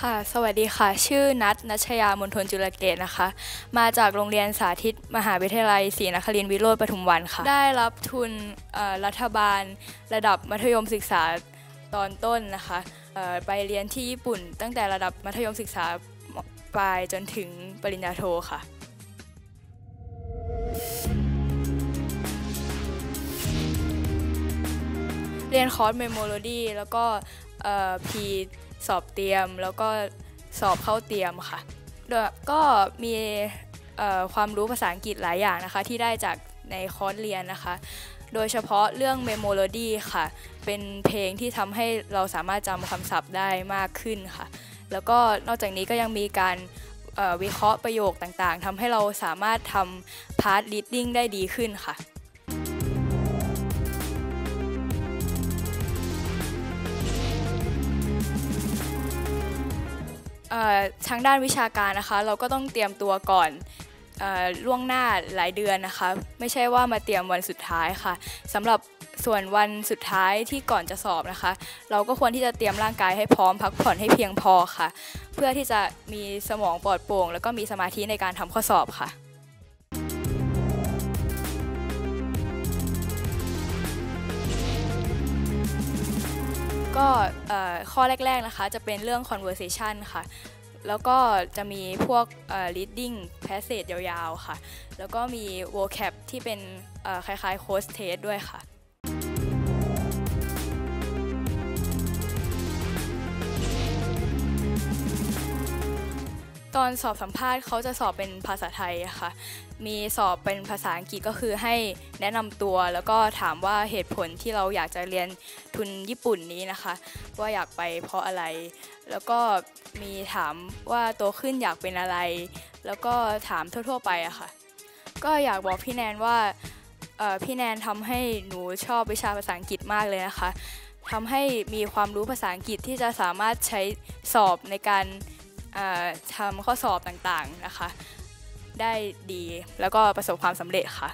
ค่ะ สวัสดีค่ะ ชื่อนัทนัชยามนทนจุลเกตนะคะ มาจากโรงเรียนสาธิตมหาวิทยาลัยศรีนครินทร์วิโรธปทุมวันค่ะ ได้รับทุนรัฐบาลระดับมัธยมศึกษาตอนต้นนะคะไปเรียนที่ญี่ปุ่น ตั้งแต่ระดับมัธยมศึกษาปลายจนถึงปริญญาโทค่ะเรียนคอร์สเมมโมโลดี้แล้วก็พี สอบเตรียม แล้วก็สอบเข้าเตรียมค่ะก็มีความรู้ภาษาอังกฤษหลายอย่างนะคะ ที่ได้จากในคอร์สเรียนนะคะ โดยเฉพาะเรื่องเมโมโลดี้ค่ะ เป็นเพลงที่ทำให้เราสามารถจำคำศัพท์ได้มากขึ้นค่ะ แล้วก็นอกจากนี้ก็ยังมีการวิเคราะห์ประโยคต่างๆทำให้เราสามารถทำพาร์ท reading ได้ดีขึ้นค่ะ ทางด้านวิชาการนะคะ เราก็ต้องเตรียมตัวก่อนอล่วงหน้าหลายเดือนนะคะ ไม่ใช่ว่ามาเตรียมวันสุดท้ายค่ะสำหรับส่วนวันสุดท้ายที่ก่อนจะสอบนะคะ เราก็ควรที่จะเตรียมร่างกายให้พร้อมพักผ่อนให้เพียงพอค่ะ เพื่อที่จะมีสมองปลอดโปร่ง แล้วก็มีสมาธิในการทำข้อสอบค่ะ ก็ข้อแรกๆนะคะจะเป็นเรื่อง conversation ค่ะ แล้วก็จะมีพวก reading passage ยาวๆ ค่ะ แล้วก็มี vocab ที่เป็นคล้ายๆ course test ด้วยค่ะ ตอนสอบสัมภาษณ์เขาจะสอบเป็นภาษาไทยค่ะ มีสอบเป็นภาษาอังกฤษก็คือให้แนะนำตัวแล้วก็ถามว่าเหตุผลที่เราอยากจะเรียนทุนญี่ปุ่นนี้นะคะ ว่าอยากไปเพราะอะไร แล้วก็มีถามว่าโตขึ้นอยากเป็นอะไร แล้วก็ถามทั่ว ๆ ไปอะค่ะ ก็อยากบอกพี่แนนว่าพี่แนนทำให้หนูชอบวิชาภาษาอังกฤษมากเลยนะคะทำให้มีความรู้ภาษาอังกฤษที่จะสามารถใช้สอบในการ ทำข้อสอบต่างๆนะคะ ได้ดีแล้วก็ประสบความสำเร็จค่ะ